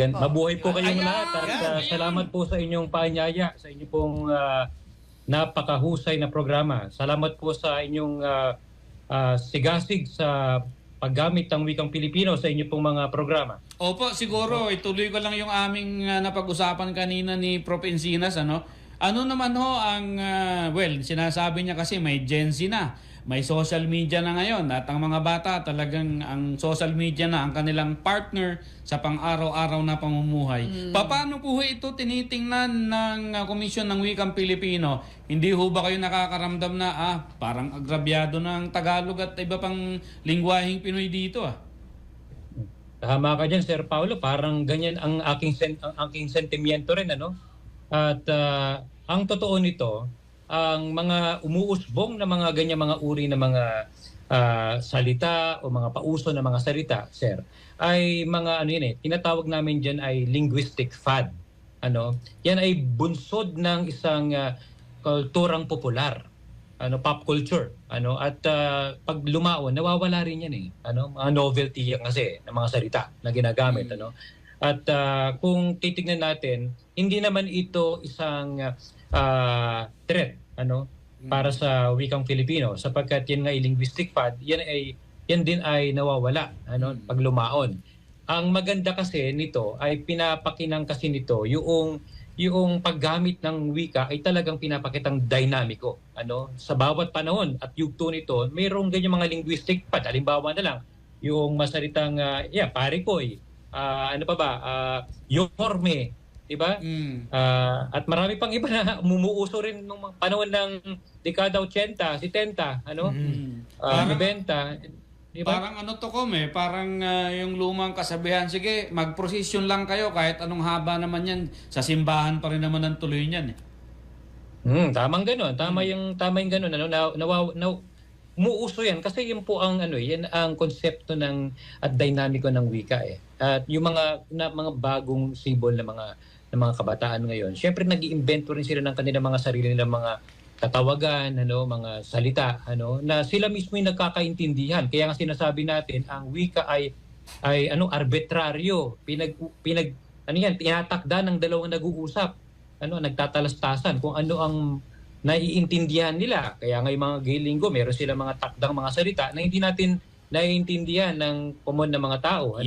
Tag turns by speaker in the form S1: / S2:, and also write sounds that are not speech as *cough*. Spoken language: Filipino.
S1: Magand- mabuhay po kayong
S2: Ayan,
S1: lahat at uh, salamat po sa inyong paanyaya, sa inyong pong uh, napakahusay na programa. Salamat po sa inyong uh, uh, sigasig sa paggamit ng wikang Pilipino sa inyong pong mga programa.
S2: Opo, siguro ituloy ko lang yung aming ah, napag-usapan kanina ni Prof. Encinas ano. Ano naman ho ang ah, well, sinasabi niya kasi may Gen Z na, may social media na ngayon at ang mga bata talagang ang social media na ang kanilang partner sa pang-araw-araw na pamumuhay. Paano po ho ito tinitingnan ng ah, Komisyon ng Wikang Pilipino? Hindi ho ba kayo nakakaramdam na ah, parang agrabyado ng Tagalog at iba pang lingwaheng Pinoy dito ah?
S1: Tama ka dyan, Sir Paulo. Parang ganyan ang aking sen- ang aking sentimiento rin ano. At ah, ang totoo nito, ang mga umuusbong na mga ganyan mga uri na mga ah, salita o mga pauso na mga salita, sir, ay mga ano yun eh, tinatawag namin diyan ay linguistic fad. Ano? Yan ay bunsod ng isang ah, kulturang popular. Ano? Pop culture. Ano? At ah, pag lumaon nawawala rin yan eh. Ano? Mga novelty yan kasi ng mga salita na ginagamit
S2: Mm.
S1: ano? At ah, kung titignan natin hindi naman ito isang ah, threat ano para sa wikang Filipino sapagkat yan nga linguistic pad yan ay yan din ay nawawala ano
S2: Mm.
S1: pag lumaon ang maganda kasi nito ay pinapakinang kasi nito yung yung paggamit ng wika ay talagang pinapakitang dynamico. Ano? Sa bawat panahon at yugto nito, mayroong ganyan mga linguistic pad. Halimbawa na lang, yung masalitang, uh, yeah, parikoy, ah, ano pa ba, uh, yorme, di ba?
S2: Mm.
S1: Ah, at marami pang iba *laughs* na umumuuso rin nung panahon ng dekada 80, 70, ano?
S2: Mm. Parang-
S1: 90, di ba?
S2: Parang ano to kom eh, parang ah, yung lumang kasabihan, sige, mag-procession lang kayo kahit anong haba naman yan, sa simbahan pa rin naman ang tuloy niyan eh.
S1: Hmm, tamang gano'n. Tama yung tama yung gano'n ano na, na, umuuso yan kasi yun po ang ano yan ang konsepto ng at dinamiko ng wika eh. At yung mga na, mga bagong symbol na mga ng mga kabataan ngayon, syempre nag-iimbento rin sila ng kanilang mga sarili nilang mga katawagan, ano, mga salita, ano, na sila mismo yung nagkakaintindihan. Kaya nga sinasabi natin, ang wika ay ay ano arbitraryo, pinag pinag ano yan, tinatakda ng dalawang nag-uusap ano, nagtatalastasan kung ano ang naiintindihan nila. Kaya nga yung mga gay meron sila mga takdang mga salita na hindi natin naiintindihan ng common na mga tao. Ano?